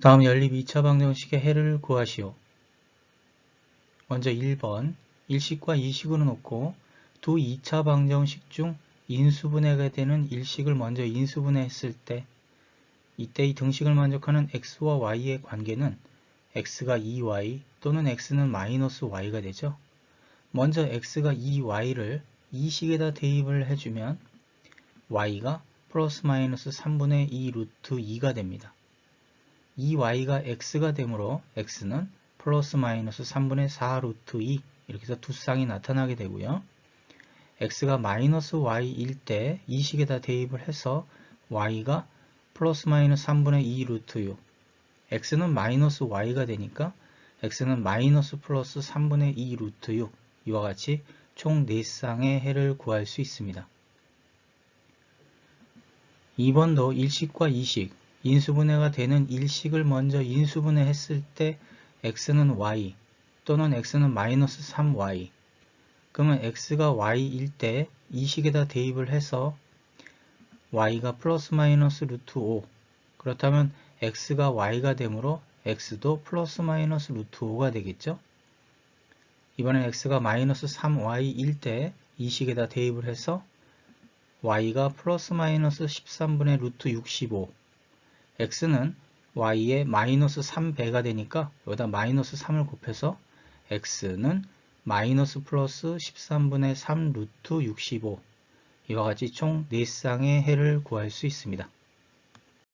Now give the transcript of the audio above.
다음 연립 2차 방정식의 해를 구하시오. 먼저 1번 일식과 이식으로 놓고 두 2차 방정식 중 인수분해가 되는 일식을 먼저 인수분해했을 때 이때 이 등식을 만족하는 x와 y의 관계는 x가 2y 또는 x는 마이너스 y가 되죠. 먼저 x가 2y를 이식에다 대입을 해주면 y가 플러스 마이너스 3분의 2 루트 2가 됩니다. 2y가 x가 되므로 x는 플러스 마이너스 3분의 4 루트 2 이렇게 해서 두 쌍이 나타나게 되고요. x가 마이너스 y일 때 이 식에다 대입을 해서 y가 플러스 마이너스 3분의 2 루트 6 x는 마이너스 y가 되니까 x는 마이너스 플러스 3분의 2 루트 6 이와 같이 총 4쌍의 해를 구할 수 있습니다. 2번도 일식과 이식, 인수분해가 되는 일식을 먼저 인수분해 했을 때 x는 y 또는 x는 마이너스 3y 그러면 x가 y일 때 이 식에다 대입을 해서 y가 플러스 마이너스 루트 5 그렇다면 x가 y가 되므로 x도 플러스 마이너스 루트 5가 되겠죠. 이번엔 x가 마이너스 3y일 때 이 식에다 대입을 해서 y가 플러스 마이너스 13분의 루트 65 x는 y의 마이너스 3배가 되니까 여기다 마이너스 3을 곱해서 x는 마이너스 플러스 13분의 3 루트 65 이와 같이 총 4쌍의 해를 구할 수 있습니다.